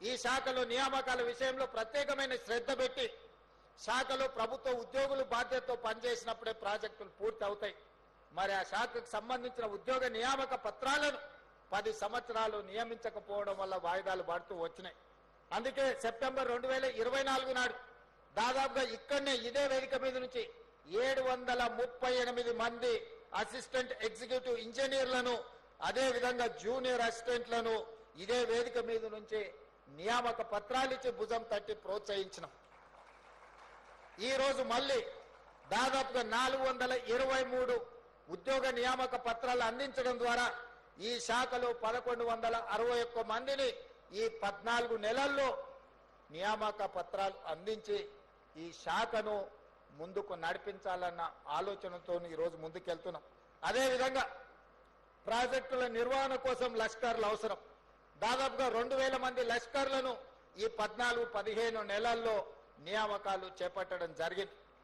ఈ శాఖలో నియామకాల విషయంలో ప్రత్యేకమైన శ్రద్ధ పెట్టి శాఖలో ప్రభుత్వ ఉద్యోగులు బాధ్యతతో పనిచేసినప్పుడే ప్రాజెక్టులు పూర్తి అవుతాయి మరి ఆ శాఖకు సంబంధించిన ఉద్యోగ నియామక పత్రాలను పది సంవత్సరాలు నియమించకపోవడం వల్ల వాయిదాలు పడుతూ వచ్చినాయి. అందుకే సెప్టెంబర్ రెండు వేల ఇరవై నాలుగు నాడు దాదాపుగా ఇక్కడనే ఇదే వేదిక మీద నుంచి ఏడు వందల ముప్పై ఎనిమిది మంది అసిస్టెంట్ ఎగ్జిక్యూటివ్ ఇంజనీర్లను అదే విధంగా జూనియర్ అసిస్టెంట్లను ఇదే వేదిక మీద నుంచి నియామక పత్రాలు ఇచ్చి భుజం తట్టి ప్రోత్సహించినాం. ఈ రోజు మళ్ళీ దాదాపుగా నాలుగు వందల ఇరవై మూడు ఉద్యోగ నియామక పత్రాలు అందించడం ద్వారా ఈ శాఖలో పదకొండు వందల అరవై ఒక్క మందిని ఈ పద్నాలుగు నెలల్లో నియామక పత్రాలు అందించి ఈ శాఖను ముందుకు నడిపించాలన్న ఆలోచనతో ఈరోజు ముందుకెళ్తున్నాం. అదేవిధంగా ప్రాజెక్టుల నిర్వహణ కోసం లష్కర్లు అవసరం. దాదాపుగా రెండు వేల మంది లష్కర్లను ఈ పద్నాలుగు పదిహేను నెలల్లో నియామకాలు చేపట్టడం జరిగింది.